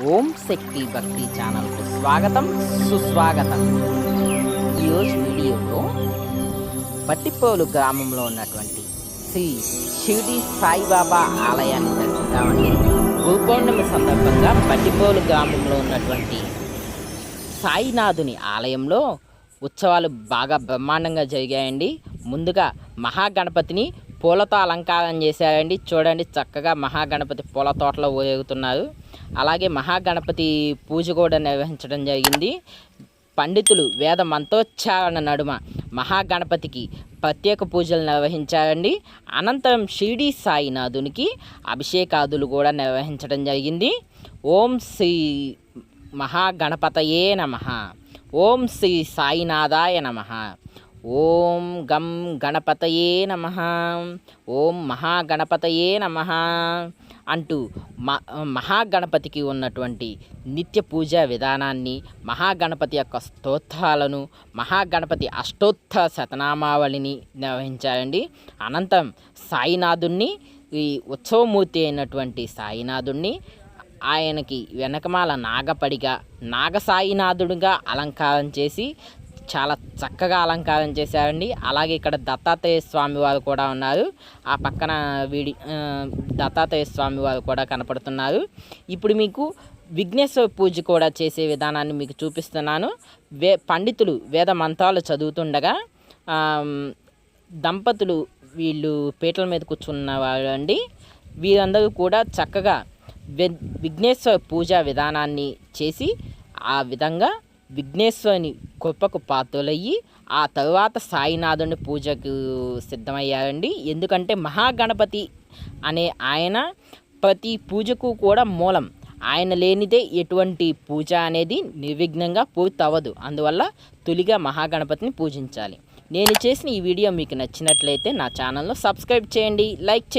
ఓం శక్తి భక్తి ఛానల్కు స్వాగతం సుస్వాగతం. ఈరోజు వీడియోలో పట్టిపోలు గ్రామంలో ఉన్నటువంటి శ్రీ షిరిడి సాయిబాబా ఆలయాన్ని దర్శిద్దామండి. గురుపౌర్ణమి సందర్భంగా పట్టిపోలు గ్రామంలో ఉన్నటువంటి సాయినాథుని ఆలయంలో ఉత్సవాలు బాగా బ్రహ్మాండంగా జరిగాయండి. ముందుగా మహాగణపతిని పూలతో అలంకారం చేశారండి. చూడండి చక్కగా మహాగణపతి పూల తోటలో ఊరేగుతున్నారు. అలాగే మహాగణపతి పూజ కూడా నిర్వహించడం జరిగింది. పండితులు వేద మంత్రోచ్చారణ నడుమ మహాగణపతికి ప్రత్యేక పూజలు నిర్వహించారండి. అనంతరం షిరిడి సాయినాథునికి అభిషేకాదులు కూడా నిర్వహించడం జరిగింది. ఓం శ్రీ మహాగణపతయే నమ. ఓం శ్రీ సాయినాథాయ నమ. ఓం గం గణపతయే నమ ఓం మహాగణపతయే నమ అంటూ మ మహాగణపతికి ఉన్నటువంటి నిత్య పూజా విధానాన్ని మహాగణపతి యొక్క స్తోత్రాలను మహాగణపతి అష్టోత్త శతనామావళిని నిర్వహించారండి. అనంతరం సాయినాథుణ్ణి ఈ ఉత్సవమూర్తి అయినటువంటి సాయినాథుణ్ణి ఆయనకి వెనకమాల నాగపడిగా నాగసాయినాథుడిగా అలంకారం చేసి చాలా చక్కగా అలంకారం చేశారండి. అలాగే ఇక్కడ దత్తాత్రేయ స్వామి వారు కూడా ఉన్నారు. ఆ పక్కన వీడి దత్తాత్రేయ స్వామి వారు కూడా కనపడుతున్నారు. ఇప్పుడు మీకు విఘ్నేశ్వర పూజ కూడా చేసే విధానాన్ని మీకు చూపిస్తున్నాను. వే పండితులు వేద మంత్రాలు చదువుతుండగా దంపతులు వీళ్ళు పీటల మీద కూర్చున్న వాళ్ళండి వీరందరూ కూడా చక్కగా విఘ్నేశ్వర పూజా విధానాన్ని చేసి ఆ విధంగా విఘ్నేశ్వరుని కృపకు పాత్రలయ్యి ఆ తరువాత సాయినాథుని పూజకు సిద్ధమయ్యారండి. ఎందుకంటే మహాగణపతి అనే ఆయన ప్రతి పూజకు కూడా మూలం. ఆయన లేనిదే ఎటువంటి పూజ అనేది నిర్విఘ్నంగా పూర్తి అవ్వదు అందువల్ల తొలిగా మహాగణపతిని పూజించాలి. నేను చేసిన ఈ వీడియో మీకు నచ్చినట్లయితే నా ఛానల్ను సబ్స్క్రైబ్ చేయండి. లైక్ చేయండి.